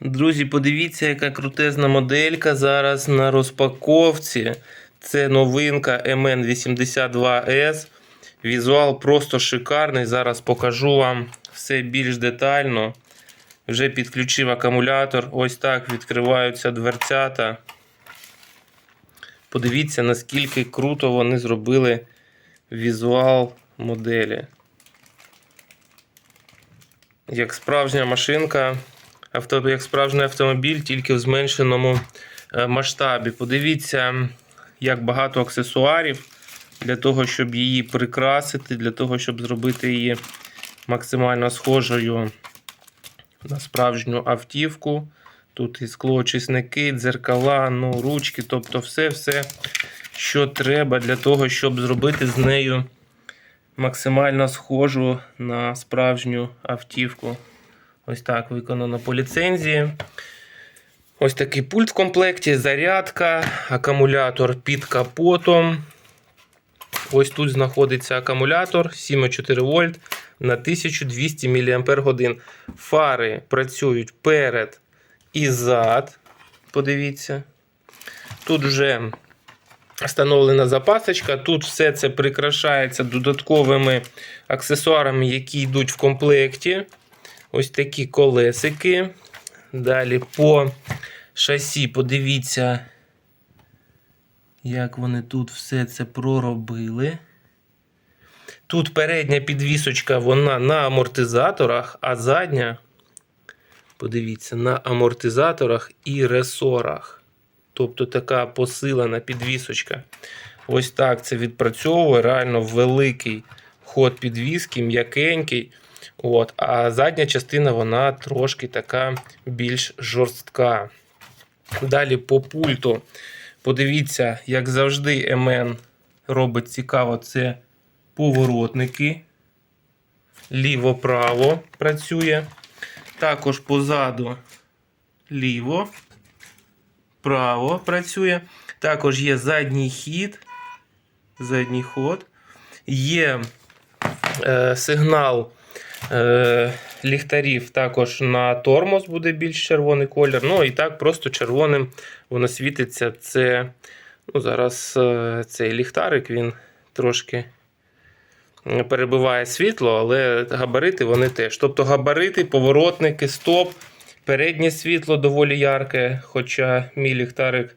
Друзі, подивіться, яка крутезна моделька зараз на розпаковці. Це новинка MN82S. Візуал просто шикарний. Зараз покажу вам все більш детально. Вже підключив акумулятор. Ось так відкриваються дверцята. Подивіться, наскільки круто вони зробили візуал моделі. Як справжня машинка, авто, як справжній автомобіль, тільки в зменшеному е, масштабі. Подивіться, як багато аксесуарів для того, щоб її прикрасити, для того, щоб зробити її максимально схожою на справжню автівку. Тут і склоочисники, дзеркала, ну, ручки, тобто все-все, що треба для того, щоб зробити з нею максимально схожу на справжню автівку. Ось так виконано по ліцензії. Ось такий пульт в комплекті, зарядка, акумулятор під капотом. Ось тут знаходиться акумулятор 7,4 вольт на 1200 мАч. Фари працюють перед і зад. Подивіться. Тут вже встановлена запасочка. Тут все це прикрашається додатковими аксесуарами, які йдуть в комплекті. Ось такі колесики. Далі по шасі, подивіться, як вони тут все це проробили. Тут передня підвісочка, вона на амортизаторах, а задня, подивіться, на амортизаторах і ресорах. Тобто така посилена підвісочка. Ось так це відпрацьовує. Реально великий ход підвіски, м'якенький. От, А задня частина вона трошки така більш жорстка. Далі по пульту. Подивіться, як завжди, МН робить цікаво, це поворотники. Ліво-право працює. Також позаду ліво, право працює. Також є задній хід, задній ход. Є е, сигнал ліхтарів також на тормоз буде більш червоний колір. Ну і так просто червоним воно світиться. Це ну, зараз е, цей ліхтарик він трошки перебиває світло, але габарити вони теж. Тобто габарити, поворотники, стоп, переднє світло доволі ярке, хоча мій ліхтарик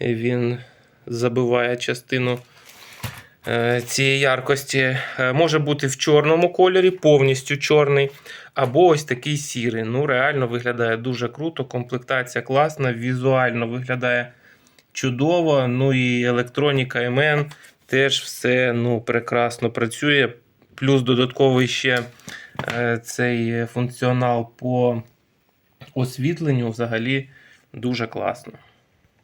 він забиває частину е, цієї яркості. Е, Може бути в чорному кольорі, повністю чорний, або ось такий сірий. Ну, реально виглядає дуже круто, комплектація класна, візуально виглядає чудово. Ну і електроніка МН теж все ну, прекрасно працює. Плюс додатковий ще е, цей функціонал по освітленню взагалі дуже класно.